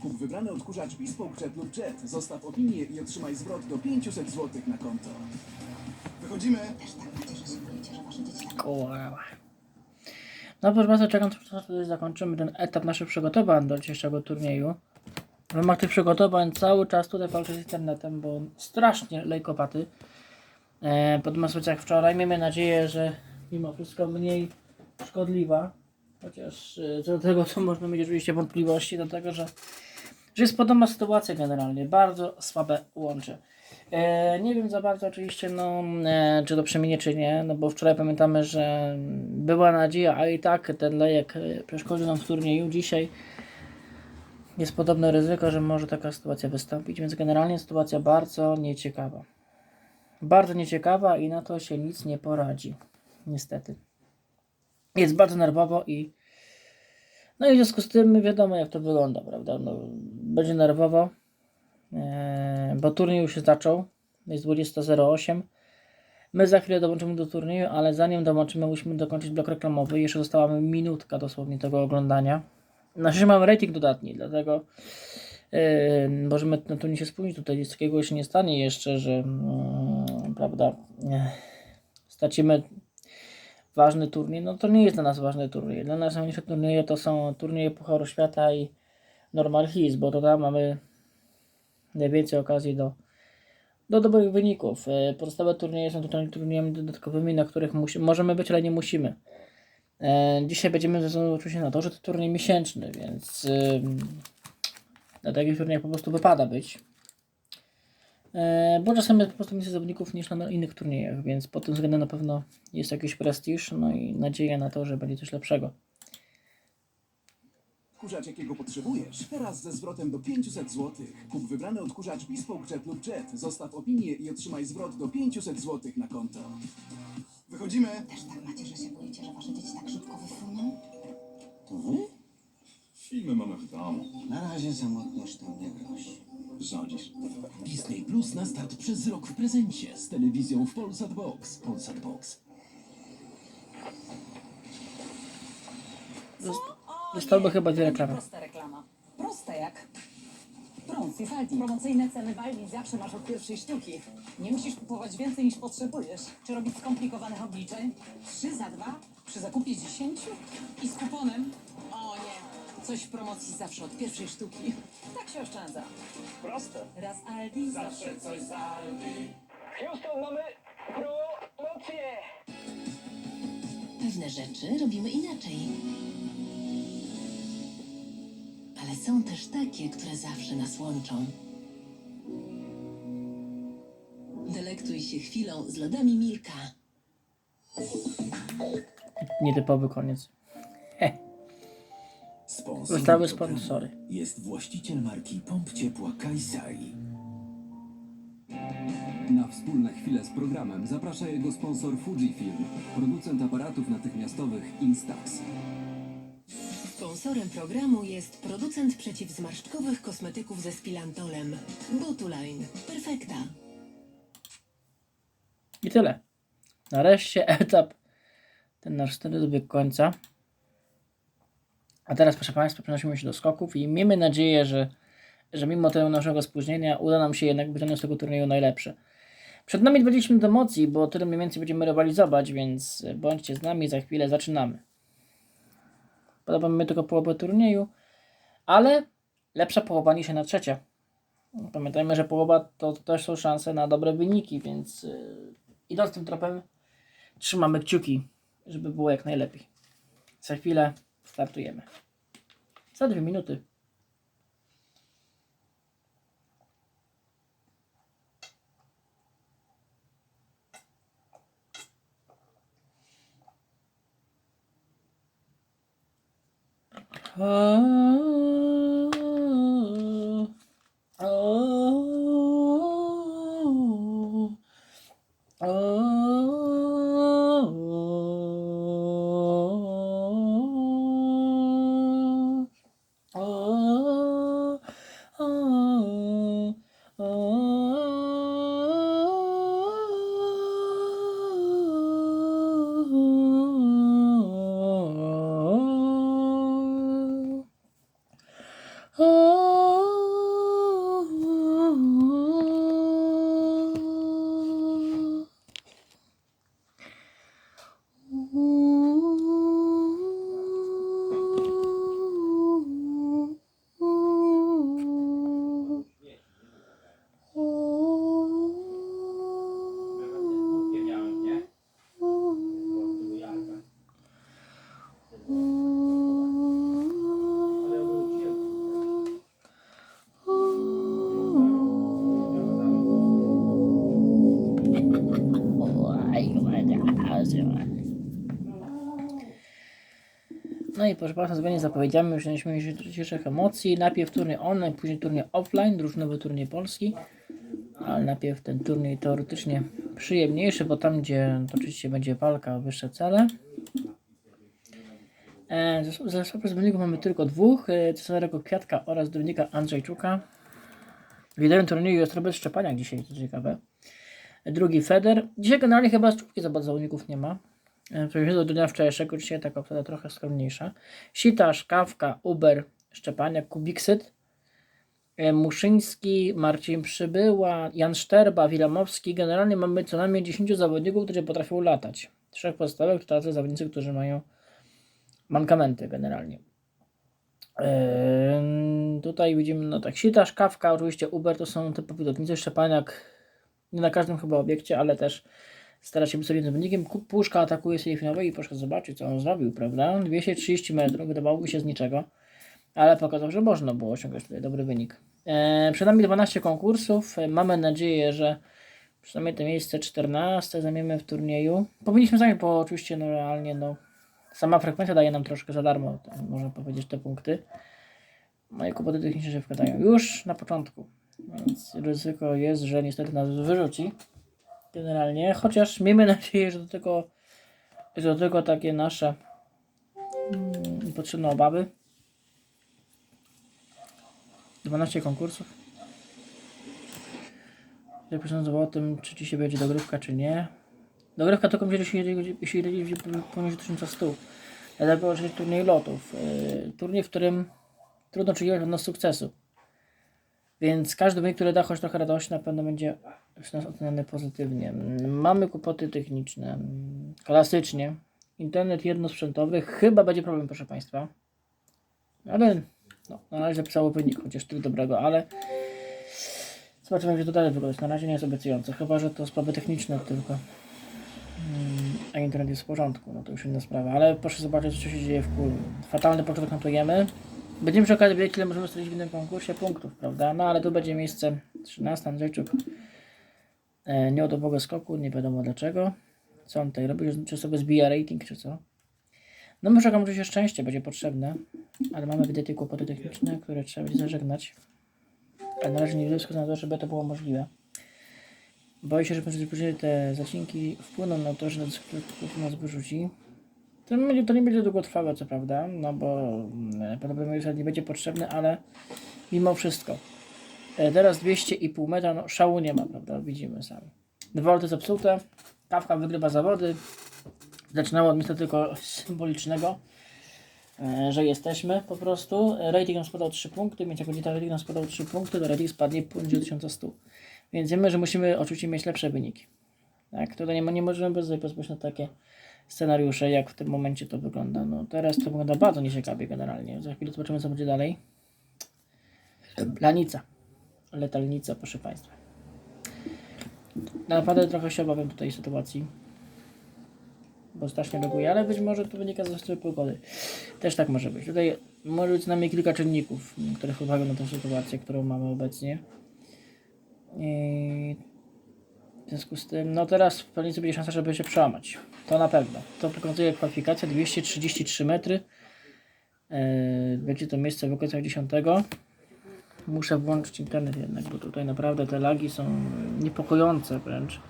Kup wybrany odkurzacz Bespoke Jet lub Jet. Zostaw opinię i otrzymaj zwrot do 500 zł na konto. Wychodzimy! Też tak. No proszę bardzo, czekam, aż zakończymy ten etap naszych przygotowań do dzisiejszego turnieju. W ramach tych przygotowań cały czas tutaj walczę z internetem, bo strasznie lejkowaty. E, Podobnie jak wczoraj. Miejmy nadzieję, że mimo wszystko mniej szkodliwa. Chociaż co do tego to można mieć oczywiście wątpliwości, do tego, że, że jest podobna sytuacja generalnie. Bardzo słabe łącze. E, nie wiem za bardzo oczywiście, no, e, czy to przeminie, czy nie, no bo wczoraj pamiętamy, że była nadzieja, a i tak ten lejek e, przeszkodził nam w turnieju. Dzisiaj jest podobne ryzyko, że może taka sytuacja wystąpić, więc generalnie sytuacja bardzo nieciekawa. Bardzo nieciekawa i na to się nic nie poradzi. Niestety. Jest bardzo nerwowo i no i w związku z tym wiadomo jak to wygląda, prawda? No, będzie nerwowo, e, bo turniej już się zaczął. Jest 20.08. My za chwilę dołączymy do turnieju, ale zanim dołączymy, musimy dokończyć blok reklamowy. Jeszcze została mi minutka dosłownie tego oglądania. Na szczęście mamy rating dodatni, dlatego yy, możemy na to nie się spóźnić. Tutaj nic takiego się nie stanie jeszcze, że mm, prawda, nie, stracimy ważny turniej. No to nie jest dla nas ważny turniej. Dla nas najważniejsze turnieje to są turnieje Pucharu Świata i Normal His, bo to tam mamy najwięcej okazji do, do dobrych wyników. E, Pozostałe turnieje są tutaj turniejami dodatkowymi, na których musi, możemy być, ale nie musimy. E, Dzisiaj będziemy względu oczywiście na to, że to turniej miesięczny, więc na takich turniejach po prostu wypada być. E, Bo czasem jest po prostu mniej zawodników niż na innych turniejach, więc pod tym względem na pewno jest jakiś prestiż, no i nadzieja na to, że będzie coś lepszego. Odkurzacz jakiego potrzebujesz? Teraz ze zwrotem do 500 zł. Kup wybrany odkurzacz Bespoke Jet lub Jet. Zostaw opinię i otrzymaj zwrot do 500 zł na konto. Wychodzimy! Też tak macie, że się boicie, że wasze dzieci tak szybko wyfruną? To wy? Filmy mamy w domu. Na razie samotność tam nie grozi. Disney Plus na start przez rok w prezencie z telewizją w Polsat Box. Polsat Box. Zostałyby chyba dwie reklamy. Prosta reklama. Prosta jak? Prąd i Aldi. Promocyjne ceny w Aldi zawsze masz od pierwszej sztuki. Nie musisz kupować więcej niż potrzebujesz. Czy robić skomplikowanych obliczeń? Trzy za dwa? Przy zakupie dziesięciu? I z kuponem? O nie, coś w promocji zawsze od pierwszej sztuki. Tak się oszczędza. Proste. Raz Aldi, zawsze coś za Aldi. Houston, mamy promocję! Pewne rzeczy robimy inaczej. Ale są też takie, które zawsze nas łączą. Delektuj się chwilą z lodami Milka. Nietypowy koniec. Zostały sponsory. Jest właściciel marki pomp ciepła Kaisai. Na wspólne chwile z programem zaprasza jego sponsor Fujifilm, producent aparatów natychmiastowych Instax. Sponsorem programu jest producent przeciwzmarszczkowych kosmetyków ze spilantolem. Botuline. Perfekta. I tyle. Nareszcie etap ten nasz wtedy dobiegł końca. A teraz, proszę Państwa, przenosimy się do skoków i miejmy nadzieję, że, że mimo tego naszego spóźnienia uda nam się jednak wyciągnąć z tego turnieju najlepsze. Przed nami 20 minut emocji, bo tyle mniej więcej będziemy rywalizować, więc bądźcie z nami, za chwilę zaczynamy. Podoba mi tylko połowę turnieju, ale lepsza połowa niż jedna trzecia. Pamiętajmy, że połowa to też są szanse na dobre wyniki, więc yy, idąc tym tropem, trzymamy kciuki, żeby było jak najlepiej. Za chwilę Startujemy. Za dwie minuty. O. No i proszę Państwa, zgodnie z zapowiedziami, już mieliśmy dzisiejszych emocji. Najpierw turniej online, później turniej offline, drużynowy turniej polski. Ale najpierw ten turniej teoretycznie przyjemniejszy, bo tam, gdzie to oczywiście będzie walka o wyższe cele. E, Ze, ze zawodników mamy tylko dwóch, e, Cezarego Kwiatka oraz Dominika Andrzejczuka. Liderem turnieju jest Robert Szczepaniak dzisiaj, co ciekawe. Drugi Feder. Dzisiaj generalnie chyba z czwórki za zawodników nie ma. E, przeciwieństwie do dnia wczorajszego, dzisiaj taka obsada trochę skromniejsza. Sitasz, Kawka, Uber, Szczepaniak, Kubiksyt, e, Muszyński, Marcin Przybyła, Jan Szterba, Wilamowski. Generalnie mamy co najmniej 10 zawodników, którzy potrafią latać. Trzech podstawowych to tacy zawodnicy, którzy mają mankamenty generalnie. Ym, tutaj widzimy, no tak, Sitasz, Kawka, oczywiście Uber to są te pilotnicy, Szczepaniak nie na każdym chyba obiekcie, ale też stara się być solidnym zawodnikiem. Kup- Puszka atakuje serii finałowej i proszę zobaczyć, co on zrobił, prawda? 230 metrów, wydawałoby się z niczego, ale pokazał, że można było osiągać tutaj dobry wynik. E, przed nami 12 konkursów. E, mamy nadzieję, że przynajmniej to miejsce 14 zajmiemy w turnieju. Powinniśmy zająć, bo oczywiście no realnie no sama frekwencja daje nam troszkę za darmo, tak można powiedzieć, te punkty. Moje kłopoty techniczne się wkładają już na początku, więc ryzyko jest, że niestety nas wyrzuci generalnie, chociaż miejmy nadzieję, że do tego, że do tego takie nasze mm, niepotrzebne obawy. 12 konkursów. Myśląc o tym, czy dzisiaj będzie dogrywka, czy nie. Dogrywka tylko będzie, jeśli, będzie poniżej 1100. Dlatego oczywiście turniej lotów. Yy, turniej, w którym trudno oczekiwać nas sukcesu. Więc każdy wynik, który da choć trochę radości, na pewno będzie przez nas oceniany pozytywnie. Mamy kłopoty techniczne. Klasycznie. Internet jednosprzętowy. Chyba będzie problem, proszę Państwa. Ale no, na razie zapisało wynik, chociaż tyle dobrego, ale zobaczymy, jak to dalej wygląda. Na razie nie jest obiecujące. Chyba, że to sprawy techniczne tylko. Mm, A internet jest w porządku, no to już inna sprawa. Ale proszę zobaczyć, co się dzieje w kulu. Fatalny początek notujemy. Będziemy przy okazji wiedzieć, ile możemy stracić w innym konkursie punktów, prawda? No ale tu będzie miejsce 13, Andrzejczuk. E, nie od skoku, nie wiadomo dlaczego. Co on tutaj robi? Czy sobie zbija rating, czy co? No może komuś się szczęście będzie potrzebne, ale mamy ewidentnie kłopoty techniczne, które trzeba będzie zażegnać. Ale na razie nie widzę wskazane na to, żeby to było możliwe. Boję się, że później te zacinki wpłyną na to, że nas wyrzuci. To, będzie, to nie będzie długotrwałe, co prawda, no bo mm, prawdopodobnie nie będzie potrzebny, ale mimo wszystko. E, teraz 200,5 metra, no szału nie ma, prawda, widzimy sami. Dwa volty zepsute, Kawka wygrywa zawody. Zaczynało od miejsca tylko symbolicznego, e, że jesteśmy po prostu. Rating nam spadał 3 punkty, więc jak będzie rating nam spadał 3 punkty, to rating spadnie poniżej 1100. Więc wiemy, że musimy oczywiście mieć lepsze wyniki. Tak, tutaj nie, nie możemy bez pozwolić na takie scenariusze, jak w tym momencie to wygląda. No teraz to wygląda bardzo nieciekawie generalnie. Za chwilę zobaczymy, co będzie dalej. Lanica. Letalnica, proszę Państwa. Naprawdę trochę się obawiam tutaj sytuacji. Bo strasznie reaguje, ale być może to wynika ze strony pogody. Też tak może być. Tutaj może być co najmniej kilka czynników, które wpływają na tę sytuację, którą mamy obecnie. I w związku z tym, no teraz w pewnicy będzie szansa, żeby się przełamać. To na pewno. To pokazuje kwalifikacja 233 metry. Yy, będzie to miejsce w okolicach 10. Muszę włączyć internet jednak, bo tutaj naprawdę te lagi są niepokojące wręcz.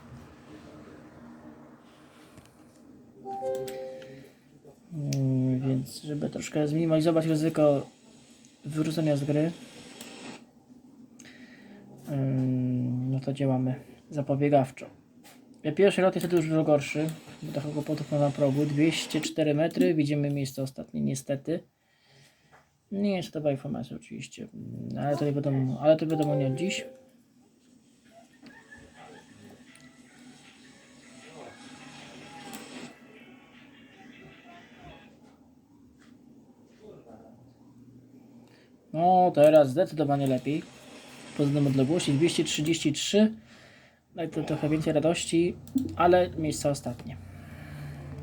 Yy, Więc żeby troszkę zminimalizować ryzyko wyrzucenia z gry, yy, no to działamy zapobiegawczo. Pierwszy lot wtedy już dużo gorszy, bo trochę kłopotów ma na progu. 204 metry, widzimy miejsce ostatnie niestety. Nie jest to informacja oczywiście, Mm, ale to nie wiadomo, ale to wiadomo nie od dziś. No teraz zdecydowanie lepiej. Pod względem odległości 233. No i to trochę więcej radości, ale miejsce ostatnie.